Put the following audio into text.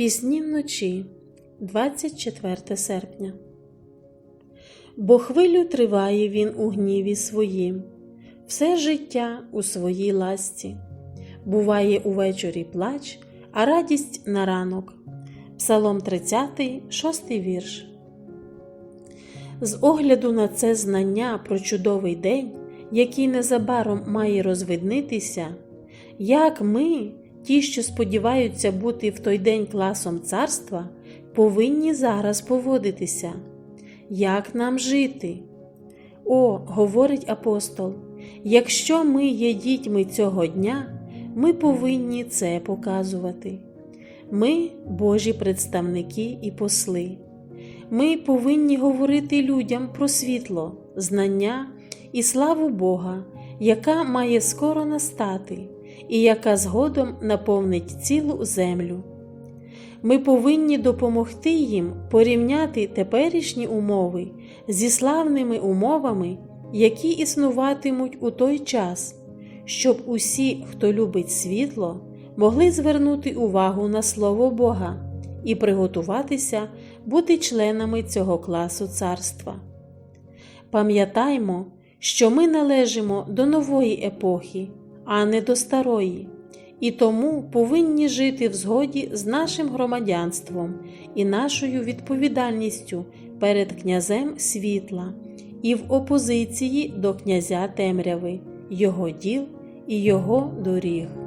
Пісні вночі, 24 серпня. Бо хвилю триває він у гніві своїм, все життя у своїй ласті. Буває увечері плач, а радість на ранок. Псалом 30, 6 вірш. З огляду на це знання про чудовий день, який незабаром має розвиднитися, як ми, ті, що сподіваються бути в той день класом царства, повинні зараз поводитися. Як нам жити? О, говорить апостол, якщо ми є дітьми цього дня, ми повинні це показувати. Ми Божі представники і посли. Ми повинні говорити людям про світло, знання і славу Бога, яка має скоро настати, і яка згодом наповнить цілу землю. Ми повинні допомогти їм порівняти теперішні умови зі славними умовами, які існуватимуть у той час, щоб усі, хто любить світло, могли звернути увагу на Слово Бога і приготуватися бути членами цього класу царства. Пам'ятаймо, що ми належимо до нової епохи, а не до старої, і тому повинні жити в згоді з нашим громадянством і нашою відповідальністю перед князем світла і в опозиції до князя темряви, його діл і його доріг.